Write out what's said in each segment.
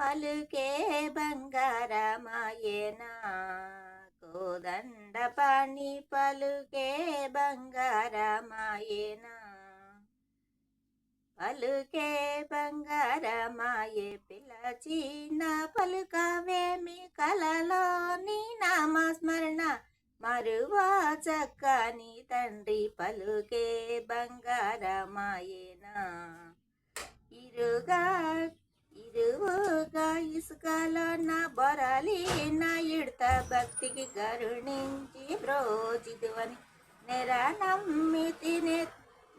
పలుకే బంగారమాయేనా కోదండ పాణి పలుకే బంగారమాయేనా పలుకే బంగారమాయే పిలచిన పలుకవేమి కలలోని నామస్మరణ మరువా చక్కని తండ్రి పలుకే బంగారమాయేనా భక్తికి కరుణించి బ్రోజిదువని నెర నమ్మితి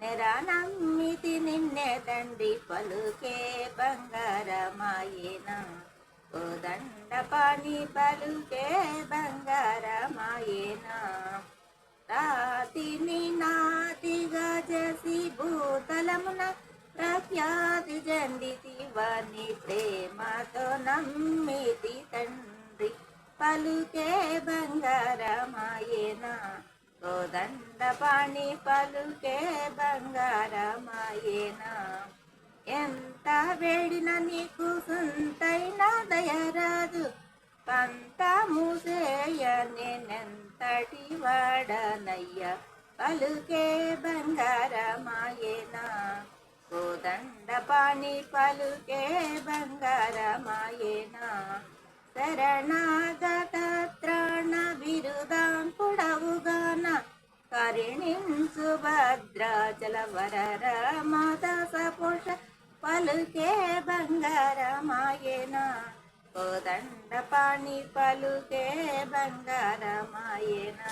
నెర నమ్మితి నిన్నే తండ్రి పలుకే బంగారమాయేనా. కోదండ పాణి పలుకే బంగారమాయన. రాతిని నాతిగా చేసి భూతలమున ప్రఖ్యాతి జండితి వాణి ప్రేమతో నమ్మితి పలుకే బంగారమాయేనా? కోదండ పాణి పలుకే బంగారమాయేనా? ఎంత వేడిన నీకు సొంతైన దయరాదు? పంత మూసేయ నేనెంతటి వాడనయ్య? పలుకే బంగారమాయేనా? కోదండ పాణి పలుకే బంగారమాయేనా? శరణాగతత్రాణ బిరుదాం పుడవుగాన. కరుణించు భద్రాచల వరర మాత సపోష పలుకే బంగారమాయేనా. కోదండ పాణి పలుకే బంగారమాయేనా.